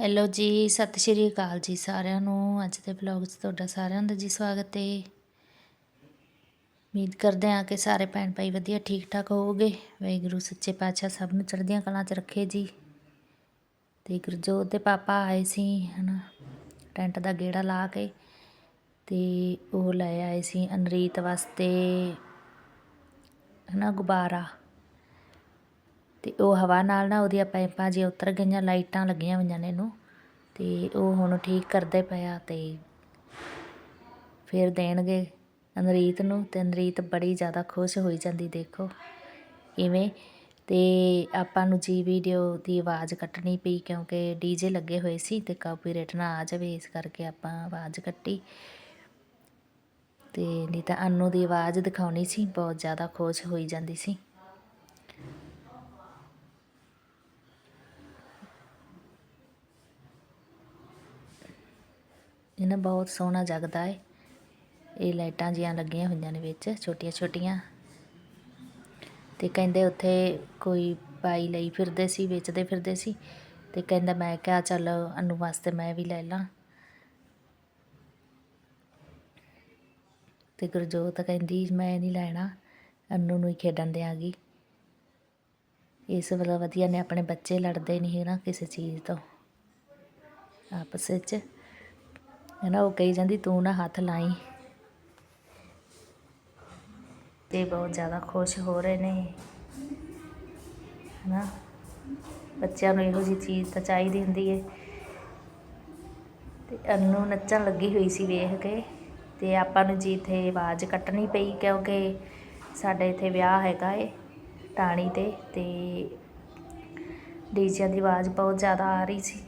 Hello ਜੀ, ਸਤਿ ਸ਼੍ਰੀ ਅਕਾਲ ਜੀ ਸਾਰਿਆਂ ਨੂੰ। ਅੱਜ ਦੇ ਵਲੌਗ 'ਚ ਤੁਹਾਡਾ ਸਾਰਿਆਂ ਦਾ ਜੀ ਸਵਾਗਤ ਹੈ ਉਮੀਦ ਕਰਦੇ ਹਾਂ ਕਿ ਸਾਰੇ ਭੈਣ ਭਾਈ ਵਧੀਆ ਠੀਕ ਠਾਕ ਹੋਵੋਗੇ। ਵਾਹਿਗੁਰੂ, ਸੱਚੇ ਪਾਤਸ਼ਾਹ ਸਭ ਨੂੰ ਚੜ੍ਹਦੀਆਂ ਕਲਾਂ 'ਚ ਰੱਖੇ ਜੀ। ਤੇ ਗੁਰਜੋਤ ਦੇ ਪਾਪਾ ਆਏ ਸੀ, ਹਨਾ, ਟੈਂਟ ਦਾ ਗੇੜਾ ਲਾ ਕੇ। ਤੇ ਉਹ ਲੈ ਆਏ ਸੀ ਅਨਰੀਤ ਵਾਸਤੇ, ਹਨਾ, ਗੁਬਾਰਾ। ਤੇ ਉਹ ਹਵਾ ਨਾਲ ਨਾ ਉਹਦੀਆਂ ਪਾਈਪਾਂ ਜੇ ਉਤਰ ਗਈਆਂ, ਲਾਈਟਾਂ ਲੱਗੀਆਂ ਹੋਈਆਂ ਨੇ ਇਹਨੂੰ ਤੇ ਉਹ ਹੁਣ ਠੀਕ ਕਰਦੇ ਪਿਆ ਆ ਤੇ ਫਿਰ ਦੇਣਗੇ ਅਨਰੀਤ ਨੂੰ ਤੇ ਅਨਰੀਤ ਬੜੀ ਜ਼ਿਆਦਾ ਖੁਸ਼ ਹੋਈ ਜਾਂਦੀ, ਦੇਖੋ ਇਵੇਂ ਤੇ ਆਪਾਂ ਨੂੰ ਜੀ ਵੀਡੀਓ ਦੀ ਆਵਾਜ਼ ਕੱਟਣੀ ਪਈ ਕਿਉਂਕਿ ਡੀਜੇ ਲੱਗੇ ਹੋਏ ਸੀ ਤੇ ਕਾਪੀਰਾਈਟ ਨਾ ਆ ਜਾਵੇ, ਇਸ ਕਰਕੇ ਆਪਾਂ ਆਵਾਜ਼ ਕੱਟੀ ਤੇ ਨਹੀਂ ਤਾਂ ਅਨੂ ਦੀ ਆਵਾਜ਼ ਦਿਖਾਉਣੀ ਸੀ, ਬਹੁਤ ਜ਼ਿਆਦਾ ਖੁਸ਼ ਹੋਈ ਜਾਂਦੀ ਸੀ। ਇਹ ਨਾ ਬਹੁਤ ਸੋਹਣਾ ਜਗਦਾ ਏ। ਇਹ ਲਾਈਟਾਂ ਜੀਆਂ ਲੱਗੀਆਂ ਹੋਈਆਂ ਨੇ ਵਿੱਚ, ਛੋਟੀਆਂ ਛੋਟੀਆਂ। ਤੇ ਕਹਿੰਦੇ ਉੱਥੇ ਕੋਈ ਪਾਈ ਲਈ ਫਿਰਦੇ ਸੀ, ਵੇਚਦੇ ਫਿਰਦੇ ਸੀ। ਤੇ ਕਹਿੰਦਾ ਮੈਂ ਕਿਹਾ, ਚੱਲ ਅਨੂ ਵਾਸਤੇ ਮੈਂ ਵੀ ਲੈ ਲਾਂ। ਤੇ ਗੁਰਜੋਤ ਕਹਿੰਦੀ, ਮੈਂ ਨਹੀਂ ਲੈਣਾ। ਅਨੂ ਨੂੰ ਹੀ ਖੇਡਣ ਦਿਆਂਗੀ। ਇਸ ਵੱਲੋਂ ਵਧੀਆ ਨੇ, ਆਪਣੇ ਬੱਚੇ ਲੜਦੇ ਨਹੀਂ ਹੈ ਨਾ ਕਿਸੇ ਚੀਜ਼ ਤੋਂ। ਆਪਸ ਵਿੱਚ। ਹੈ ਨਾ, ਉਹ ਕਹੀ ਜਾਂਦੀ, ਤੂੰ ਨਾ ਹੱਥ ਲਾਈ। ਤੇ ਬਹੁਤ ਜ਼ਿਆਦਾ ਖੁਸ਼ ਹੋ ਰਹੇ ਨੇ, ਹੈ ਨਾ? ਬੱਚਿਆਂ ਨੂੰ ਇਹੋ ਜਿਹੀ ਚੀਜ਼ ਤਾਂ ਚਾਹੀਦੀ ਹੁੰਦੀ ਹੈ ਤੇ ਅਨੂ ਨੱਚਣ ਲੱਗੀ ਹੋਈ ਸੀ ਵੇਖ ਕੇ, ਤੇ ਆਪਾਂ ਨੂੰ ਜੀ ਇੱਥੇ ਆਵਾਜ਼ ਕੱਟਣੀ ਪਈ ਕਿਉਂਕਿ ਸਾਡੇ ਇੱਥੇ ਵਿਆਹ ਹੈਗਾ ਏ ਟਾਣੀ ਤੇ ਤੇ ਡੀਜਿਆਂ ਦੀ ਆਵਾਜ਼ ਬਹੁਤ ਜ਼ਿਆਦਾ ਆ ਰਹੀ ਸੀ।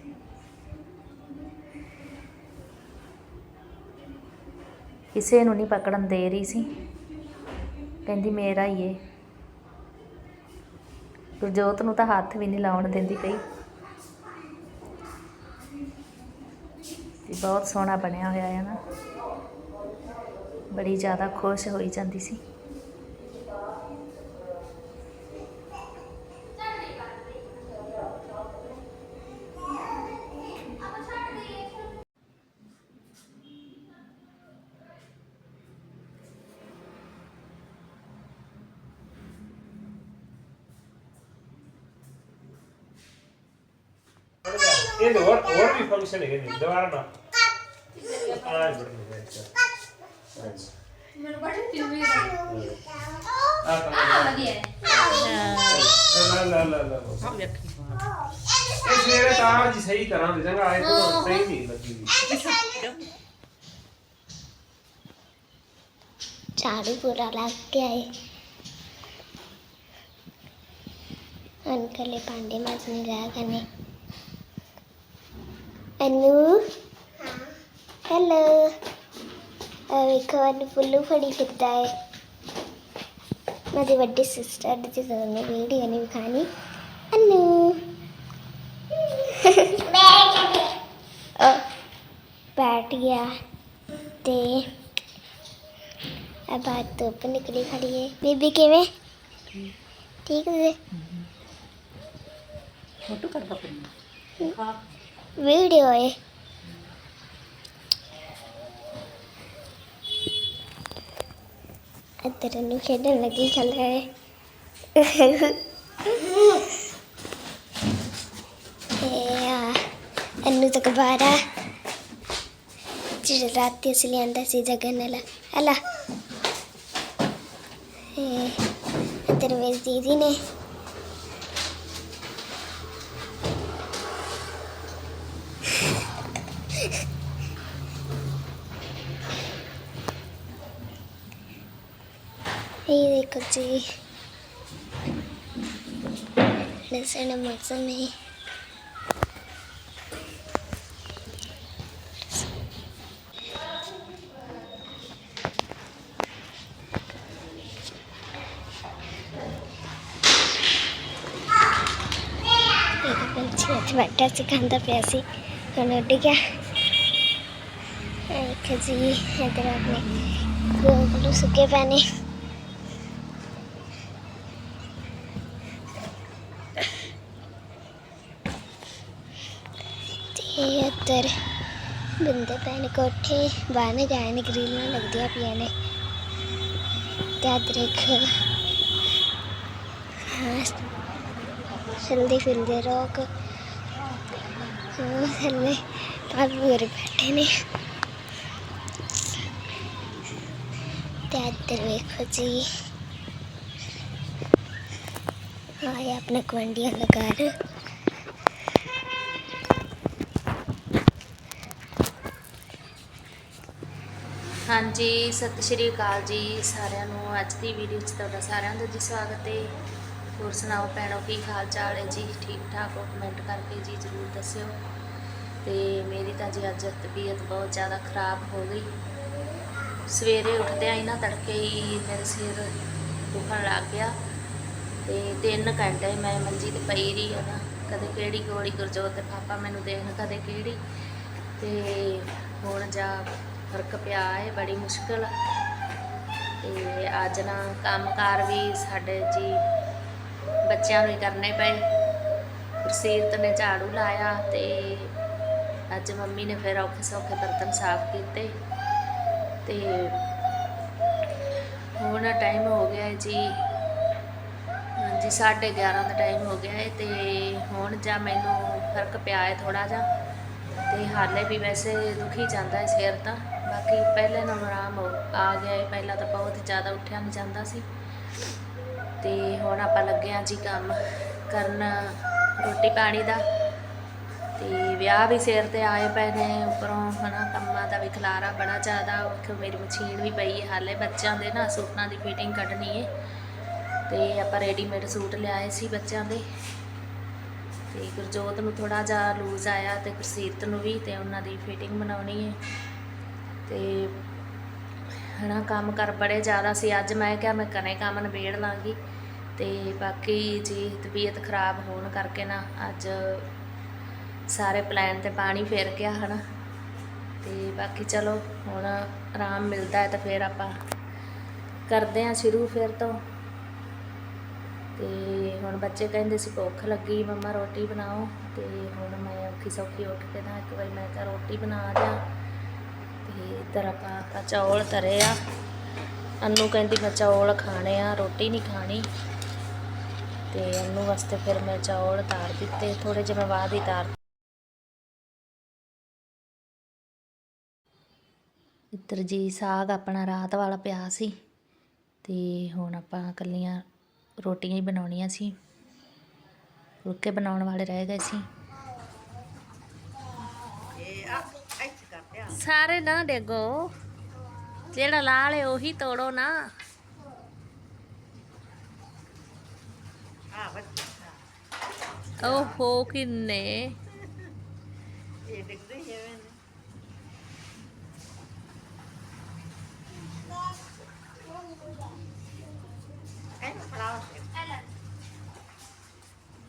ਕਿਸੇ ਨੂੰ ਨਹੀਂ ਪਕੜਨ ਦੇ ਰਹੀ ਸੀ। ਕਹਿੰਦੀ, ਮੇਰਾ ਹੀ ਏ। ਗੁਰਜੋਤ ਨੂੰ ਤਾਂ ਹੱਥ ਵੀ ਨਹੀਂ ਲਾਉਣ ਦਿੰਦੀ ਪਈ। ਤੇ ਬਹੁਤ ਸੋਹਣਾ ਬਣਿਆ ਹੋਇਆ ਹੈ ਨਾ। ਬੜੀ ਜ਼ਿਆਦਾ ਖੁਸ਼ ਹੋਈ ਜਾਂਦੀ ਸੀ। ਇਹ ਹੋਰ ਹੋਰ ਵੀ ਫੰਕਸ਼ਨ ਹੈਗੇ ਨੇ ਦੁਬਾਰਾ ਨਾ ਆ ਬੜੀ ਹੈ ਮੈਨੂੰ ਬੜਾ ਟੀਵੀ ਦਾ ਆ ਤਾਂ ਵਧੀਆ ਲਾ ਲਾ ਲਾ ਲਾ ਇਹ ਸਵੇਰੇ ਤਾਂ ਜੀ ਸਹੀ ਤਰ੍ਹਾਂ ਦੇ ਜੰਗਾ ਆਏ ਤਾਂ ਸਹੀ ਨਹੀਂ ਲੱਗੀ झाड़ू पूरा लग गया है अंकल ये पांडे माजने जाया करने અનુ હેલો હવે ખવાનું ફૂલું ફરી ફરતા હે મારી ਵੱਡੀ સિસ્ટર ਦੀ તમને વિડીયો ની ખાની અનુ બેઠ ગયા તે આ બાત ધੁੱਪ ਨਿਕਲੀ ਖੜੀ ਹੈ ਬੀਬੀ ਕਿਵੇਂ ਠੀਕ ਹੈ ਫੋਟੋ ਕਰਦਾ ਪਈ ਹਾਂ வீடியோயே அது ரெண்டு நிமிஷம் எனக்கு சொல்கிறேன் એનું તો કબારા રાતે અસલી અંદા સી જગન અલા અત્યારે વેચ દીધી ને ਵਾਲਾ ਹਲਾ ਇੱਧਰ ਮੇਰੀ ਦੀਦੀ ਨੇ ਇਹ ਦੇਖੋ ਜੀ ਲਸਣ ਮੌਸਮ ਹੈ ਇੱਕ ਪੰਛੀ ਇੱਥੇ ਬੈਠਾ ਸੀ ਖਾਂਦਾ ਪਿਆ ਸੀ ਹੁਣ ਉੱਡ ਗਿਆ ਇੱਕ ਜੀ ਇੱਧਰ ਬੰਦੇ ਪਏ ਨੇ ਕੋਠੇ, ਬਾਹਰ ਗਏ ਨੇ ਗਰੀਲਾਂ ਲੱਗਦੀਆਂ ਪਈਆਂ ਨੇ। ਤੇ ਇੱਧਰ ਚਲਦੇ ਫਿਰਦੇ ਰੋਕ। ਹਾਂ ਥੱਲੇ ਪਾਪੂ ਮੇਰੇ ਬੈਠੇ ਨੇ। ਤੇ ਵੇਖੋ ਜੀ। ਆਏ ਆਪਣੇ ਗੁਆਂਢੀਆਂ ਦਾ ਘਰ। ਹਾਂਜੀ, ਸਤਿ ਸ਼੍ਰੀ ਅਕਾਲ ਜੀ ਸਾਰਿਆਂ ਨੂੰ। ਅੱਜ ਦੀ ਵੀਡੀਓ 'ਚ ਤੁਹਾਡਾ ਸਾਰਿਆਂ ਦਾ ਜੀ ਸਵਾਗਤ ਹੈ ਹੋਰ ਸੁਣਾਓ ਭੈਣੋ, ਕੀ ਹਾਲ ਚਾਲ ਹੈ ਜੀ? ਠੀਕ ਠਾਕ ਹੋ? ਕਮੈਂਟ ਕਰਕੇ ਜੀ ਜ਼ਰੂਰ ਦੱਸਿਓ। ਤੇ ਮੇਰੀ ਤਾਂ ਜੀ ਅੱਜ ਤਬੀਅਤ ਬਹੁਤ ਜ਼ਿਆਦਾ ਖਰਾਬ ਹੋ ਗਈ। ਸਵੇਰੇ ਉੱਠਦਿਆਂ ਹੀ ਨਾ ਤੜਕੇ ਹੀ ਮੇਰੇ ਸਿਰ ਦੁਖਣ ਲੱਗ ਗਿਆ। ਤੇ 3 ਘੰਟੇ ਮੈਂ ਮੰਜੀ ਤੇ ਪਈ ਰਹੀ ਹਾਂ ਨਾ। ਕਦੇ ਕਿਹੜੀ ਗੋਲੀ ਗੁਰਜੋਤ ਤੇ ਪਾਪਾ ਮੈਨੂੰ ਦੇਣ, ਕਦੇ ਕਿਹੜੀ। ਤੇ ਹੁਣ ਜਾ ਫ਼ਰਕ ਪਿਆ ਹੈ ਬੜੀ ਮੁਸ਼ਕਲ। ਤੇ ਅੱਜ ਨਾ ਕੰਮਕਾਰ ਵੀ ਸਾਡੇ ਜੀ ਬੱਚਿਆਂ ਨੂੰ ਕਰਨੇ ਪਏ। ਗੁਰਸੀਰਤ ਨੇ ਝਾੜੂ ਲਾਇਆ ਤੇ ਅੱਜ ਮੰਮੀ ਨੇ ਫਿਰ ਔਖੇ ਸੌਖੇ ਬਰਤਨ ਸਾਫ਼ ਕੀਤੇ। ਤੇ ਹੁਣ ਟਾਈਮ ਹੋ ਗਿਆ ਹੈ ਜੀ। ਹਾਂਜੀ 11:30 ਦਾ ਟਾਈਮ ਹੋ ਗਿਆ ਹੈ ਤੇ ਹੁਣ ਜਾਂ ਮੈਨੂੰ ਫ਼ਰਕ ਪਿਆ ਹੈ ਥੋੜਾ ਜਿਹਾ। ਤੇ ਹਾਲੇ ਵੀ ਵੈਸੇ ਦੁਖੀ ਜਾਂਦਾ ਹੈ ਸਿਰ ਤਾਂ। ਬਾਕੀ ਪਹਿਲੇ ਨਾਲੋਂ ਆਰਾਮ ਆ ਗਿਆ ਹੈ ਪਹਿਲਾਂ ਤਾਂ ਬਹੁਤ ਜ਼ਿਆਦਾ ਉੱਠਿਆ ਨਹੀਂ ਜਾਂਦਾ ਸੀ। ਤੇ ਹੁਣ ਆਪਾਂ ਲੱਗੇ ਹਾਂ ਜੀ ਕੰਮ ਕਰਨ ਰੋਟੀ ਪਾਣੀ ਦਾ। ਤੇ ਵਿਆਹ ਵੀ ਸਿਰ ਤੇ ਆਏ ਪਏ ਨੇ ਉੱਪਰੋਂ, ਹਨਾ। ਕੰਮਾਂ ਦਾ ਵੀ ਖਲਾਰਾ ਬੜਾ ਜ਼ਿਆਦਾ। ਕਿ ਮੇਰੀ ਮਸ਼ੀਨ ਵੀ ਪਈ ਹੈ ਹਾਲੇ ਬੱਚਿਆਂ ਦੇ ਨਾ ਸੂਟਾਂ ਦੀ ਫਿਟਿੰਗ ਕੱਢਣੀ ਹੈ ਤੇ ਆਪਾਂ ਰੈਡੀਮੇਡ ਸੂਟ ਲਿਆਏ ਸੀ ਬੱਚਿਆਂ ਦੇ। ਤੇ ਗੁਰਜੋਤ ਨੂੰ ਥੋੜਾ ਜਿਹਾ ਲੂਜ਼ ਆਇਆ ਤੇ ਗੁਰਸੀਰਤ ਨੂੰ ਵੀ ਤੇ ਉਹਨਾਂ ਦੀ ਫਿਟਿੰਗ ਬਣਾਉਣੀ ਹੈ ਤੇ ਹਨਾ ਕੰਮ ਕਰ ਬੜੇ ਜ਼ਿਆਦਾ ਸੀ। ਅੱਜ ਮੈਂ ਕਿਹਾ ਮੈਂ ਕਨੇ ਕੰਮ ਨਿਬੇੜ ਲਾਂਗੀ ਤੇ ਬਾਕੀ ਜੀ ਤਬੀਅਤ ਖਰਾਬ ਹੋਣ ਕਰਕੇ ਨਾ ਅੱਜ ਸਾਰੇ ਪਲਾਨ ਤੇ ਪਾਣੀ ਫੇਰ ਗਿਆ ਹਨਾ। ਤੇ ਬਾਕੀ ਚਲੋ ਹੁਣ ਆਰਾਮ ਮਿਲਦਾ ਹੈ ਤਾਂ ਫਿਰ ਆਪਾਂ ਕਰਦੇ ਹਾਂ ਸ਼ੁਰੂ ਫਿਰ ਤੋਂ। ਤੇ ਹੁਣ ਬੱਚੇ ਕਹਿੰਦੇ ਸੀ ਭੁੱਖ ਲੱਗੀ, ਮੰਮਾ ਰੋਟੀ ਬਣਾਓ। ਤੇ ਹੁਣ ਮੈਂ ਔਖੀ ਸੌਖੀ ਉੱਠ ਕੇ ਨਾ ਇੱਕ ਵਾਰੀ ਮੈਂ ਕਿਹਾ ਰੋਟੀ ਬਣਾ ਦਿਆਂ। ਤੇ ਇੱਧਰ ਆਪਾਂ ਆਪਾਂ ਚੌਲ ਤਰੇ ਆ। ਅੰਨੂ ਕਹਿੰਦੀ ਮੈਂ ਚੌਲ ਖਾਣੇ ਆ, ਰੋਟੀ ਨਹੀਂ ਖਾਣੀ। ਤੇ ਅੰਨੂ ਵਾਸਤੇ ਫਿਰ ਮੈਂ ਚੌਲ ਧਾਰ ਦਿੱਤੇ ਥੋੜੇ ਜਿਹਾ ਮੈਂ ਬਾਅਦ ਹੀ ਧਾਰ ਇੱਧਰ ਜੀ ਸਾਗ ਆਪਣਾ ਰਾਤ ਵਾਲਾ ਪਿਆ ਸੀ, ਤੇ ਹੁਣ ਆਪਾਂ ਕੱਲੀਆਂ ਰੋਟੀਆਂ ਹੀ ਬਣਾਉਣੀਆਂ ਸੀ। ਫੁਲਕੇ ਬਣਾਉਣ ਵਾਲੇ ਰਹਿ ਗਏ ਸੀ। ਸਾਰੇ ਨਾ ਡੇਗੋ। ਜਿਹੜਾ ਲਾਲ ਹੈ ਉਹੀ ਤੋੜੋ ਨਾ। ਓਹੋ ਕਿੰਨੇ।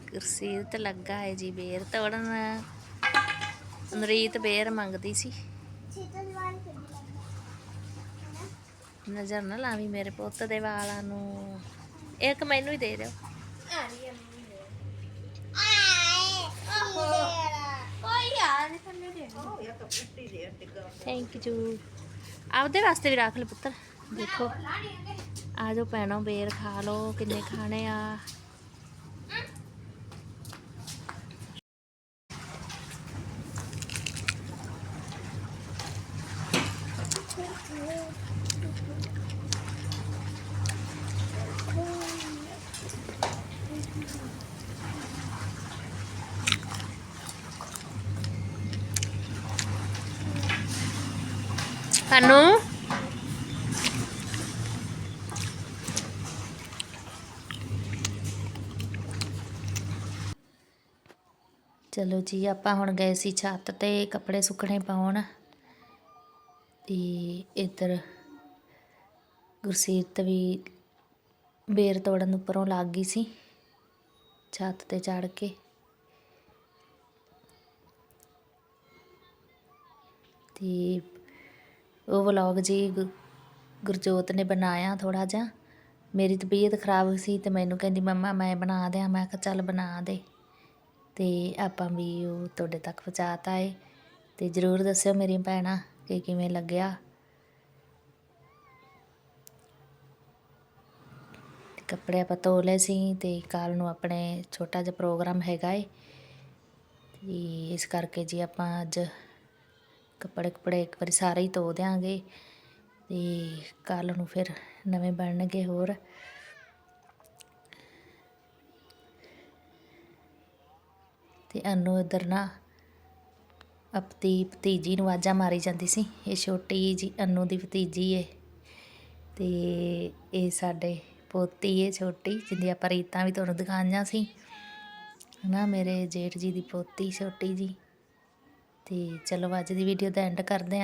ਕੁਰਸੀ ਤੇ ਲੱਗਾ ਹੈ ਜੀ ਬੇਰ ਤੋੜਨ। ਨਰੀਤ ਬੇਰ ਮੰਗਦੀ ਸੀ। ਨਜ਼ਰ ਨਾ ਲਾਵੀ ਮੇਰੇ ਪੁੱਤ ਦੇ ਵਾਲਾਂ ਨੂੰ। ਇੱਕ ਮੈਨੂੰ ਹੀ ਦੇ ਦਿਓ। ਥੈਂਕ ਯੂ ਆਪਦੇ ਵਾਸਤੇ ਵੀ ਰੱਖ ਲੈ ਪੁੱਤਰ। ਦੇਖੋ। ਆ ਜਾਓ ਭੈਣੋ, ਬੇਰ ਖਾ ਲਓ। ਕਿੰਨੇ ਖਾਣੇ ਆ। ਅਨੂ ਚਲੋ ਜੀ, ਆਪਾਂ ਹੁਣ ਗਏ ਸੀ ਛੱਤ ਤੇ ਕੱਪੜੇ ਸੁੱਕਣੇ ਪਾਉਣ। ਤੇ ਇੱਧਰ ਗੁਰਸੀਰਤ ਵੀ ਬੇਰ ਤੋੜਨ ਉੱਪਰੋਂ ਲੱਗ ਗਈ ਸੀ ਛੱਤ ਤੇ ਚੜ ਕੇ। ਤੇ ਉਹ ਵਲੌਗ ਜੀ ਗੁ- ਗੁਰਜੋਤ ਨੇ ਬਣਾਇਆ ਥੋੜਾ ਜਿਹਾ। ਮੇਰੀ ਤਬੀਅਤ ਖਰਾਬ ਸੀ ਤੇ ਮੈਨੂੰ ਕਹਿੰਦੀ, ਮੰਮਾ, ਮੈਂ ਬਣਾ ਦਿਆਂ। ਮੈਂ ਕਿਹਾ, ਚੱਲ ਬਣਾ ਦੇ। ਤੇ ਆਪਾਂ ਵੀ ਉਹ ਤੁਹਾਡੇ ਤੱਕ ਪਹੁੰਚਾਤਾ ਏ। ਤੇ ਜਰੂਰ ਦੱਸਿਓ ਮੇਰੀਆਂ ਭੈਣਾਂ ਕਿ ਕਿਵੇਂ ਲੱਗਿਆ। ਕੱਪੜੇ ਆਪਾਂ ਧੋ ਲਏ ਸੀ ਤੇ ਕੱਲ ਨੂੰ ਆਪਣੇ ਛੋਟਾ ਜਿਹਾ ਪ੍ਰੋਗਰਾਮ ਹੈਗਾ ਏ। ਤੇ ਇਸ ਕਰਕੇ ਜੀ ਆਪਾਂ ਅੱਜ ਕੱਪੜੇ ਕੁਪੜੇ ਇੱਕ ਵਾਰੀ ਸਾਰੇ ਹੀ ਧੋ ਦਿਆਂਗੇ ਤੇ ਕੱਲ ਨੂੰ ਫਿਰ ਨਵੇਂ ਬਣਨਗੇ ਹੋਰ। ਤੇ ਅਨੂ ਇੱਧਰ ਨਾ ਆਪਣੀ ਭਤੀਜੀ ਨੂੰ ਆਵਾਜ਼ਾਂ ਮਾਰੀ ਜਾਂਦੀ ਸੀ। ਇਹ ਛੋਟੀ ਜੀ ਅਨੂ ਦੀ ਭਤੀਜੀ ਏ ਤੇ ਇਹ ਸਾਡੇ ਪੋਤੀ ਏ ਛੋਟੀ, ਜਿੰਦੀ ਆਪਾਂ ਰੀਤਾਂ ਵੀ ਤੁਹਾਨੂੰ ਦਿਖਾਈਆਂ ਸੀ। ਨਾ ਮੇਰੇ ਜੇਠ ਜੀ ਦੀ ਪੋਤੀ ਛੋਟੀ ਜੀ। ਅਤੇ ਚਲੋ ਅੱਜ ਦੀ ਵੀਡੀਓ ਦਾ ਐਂਡ ਕਰਦੇ ਹਾਂ